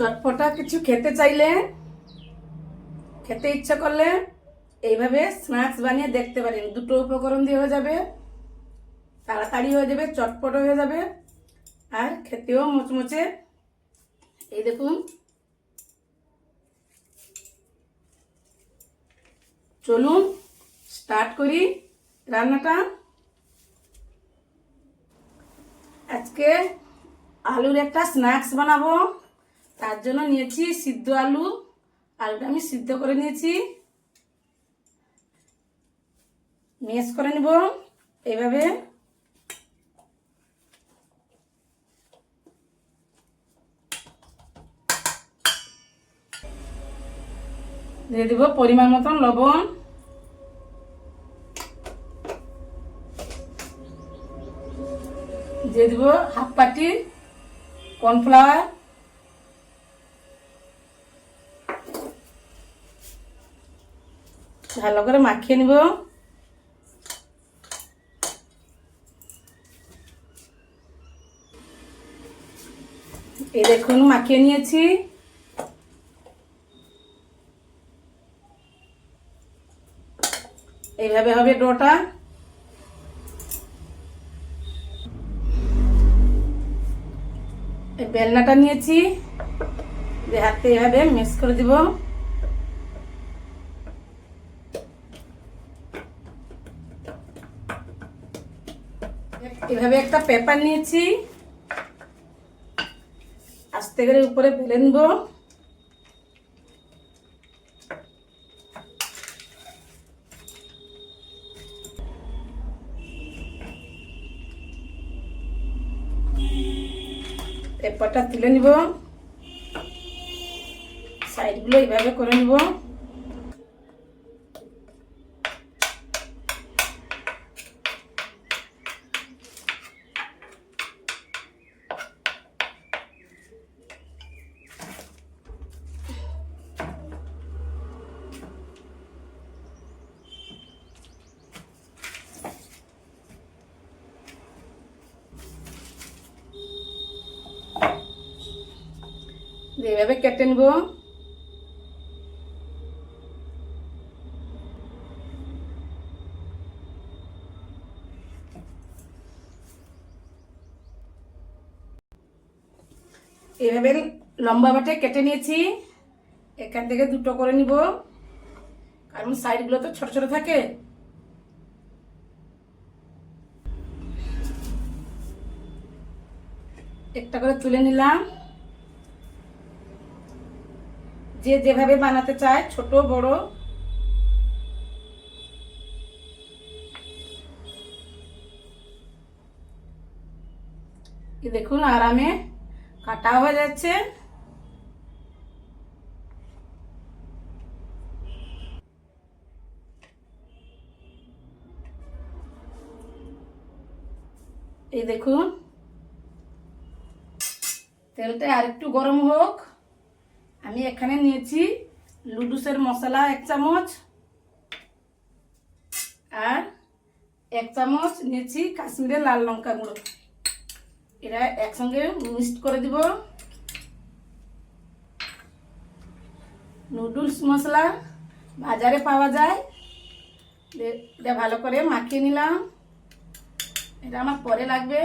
চটপটা কিছু খেতে চাইলে, খেতে ইচ্ছা করলে এইভাবে স্ন্যাক্স বানিয়ে দেখতে পারেন। দুটো উপকরণ দিয়ে হয়ে যাবে, তাড়াতাড়ি হয়ে যাবে, চটপট হয়ে যাবে, আর খেতেও মুচমুচে। এই দেখুন, চলুন স্টার্ট করি রান্নাটা। আজকে আলুর একটা স্ন্যাক্স বানাবো। তার জন্য নিয়েছি সিদ্ধ আলু। আলুটা আমি সিদ্ধ করে নিয়েছি। মেস করে নেব এইভাবে। দিয়ে দিব পরিমাণ মতন লবণ। দিয়ে দিব হাফ পাটি কর্নফ্লাওয়ার। ভালো করে মাখিয়ে নিব। এই দেখুন, মাখিয়ে নিয়েছি। এইভাবে হবে ডোটা। বেলনাটা নিয়েছি। যে হাতে এইভাবে মিক্স করে দিব। এভাবে একটা পেপার নিয়েছি। আস্তে করে উপরে বেলে নিব। পেপারটা তুলে নিব। সাইডগুলো এইভাবে করে নিব। এইভাবে কেটে নিব এভাবে লম্বা বাটে কেটে নিয়েছি। এখান থেকে দুটো করে নিব। কারণ সাইডগুলো তো ছোট ছোট থাকে। একটা করে তুলে নিলাম। যে যেভাবে বানাতে চায়, ছোট, বড়। দেখুন, আরামে কাটা হয়ে যাচ্ছে। এই দেখুন, তেলটা আর একটু গরম হোক। আমি এখানে নিয়েছি লুডুসের মশলা এক চামচ আর এক চামচ নিয়েছি কাশ্মীরের লাল লঙ্কা গুঁড়ো এরা একসঙ্গে মিক্সড করে দিব। নুডলস মশলা বাজারে পাওয়া যায়। এটা ভালো করে মাখিয়ে নিলাম। এটা আমার পরে লাগবে।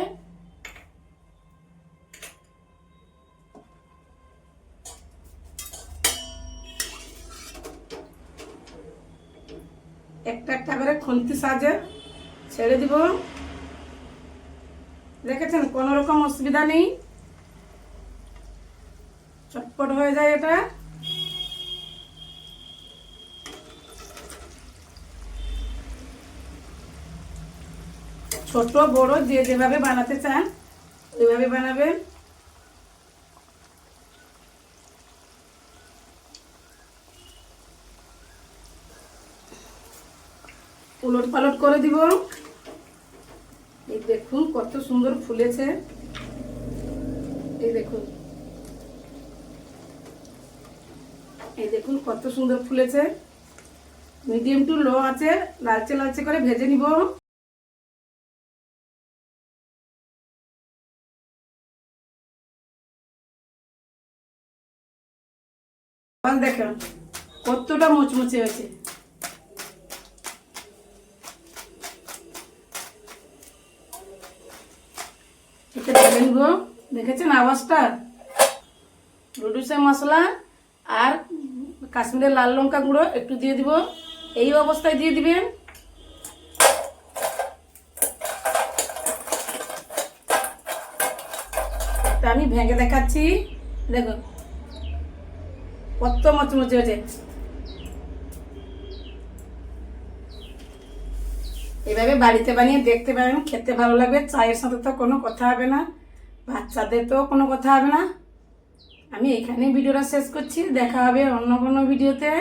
একটা একটা করে খুন্তি সাজে ছেড়ে দিব। দেখেছেন? কোনো রকম অসুবিধা নেই। চটপট হয়ে যায় এটা। ছোট, বড়, যে যেভাবে বানাতে চান, ওইভাবে বানাবেন। উলট পালট করে দিব। এই দেখুন কত সুন্দর ফুলেছে। এই দেখুন। এই দেখুন কত সুন্দর ফুলেছে। মিডিয়াম টু লো আছে, লালচে লালচে করে ভেজে নিব। বল দেখো কতটা মুচমুচে হয়েছে। গো দেখেছেন আওয়াজটা? রুডুসের মশলা আর কাশ্মীরের লাল লঙ্কা গুঁড়ো একটু দিয়ে দিব। এই অবস্থায় দিয়ে দিবেন। আমি ভেঙে দেখাচ্ছি। দেখো, কত মচমচে হয়েছে। এভাবে বাড়িতে বানিয়ে দেখতে পারেন, খেতে ভালো লাগবে, চায়ের সাথে তো কোনো কথা হবে না। বাচ্চাদের তো কোনো কথা হবে না। আমি এখানেই ভিডিওটা শেষ করছি। দেখা হবে অন্য কোনো ভিডিওতে।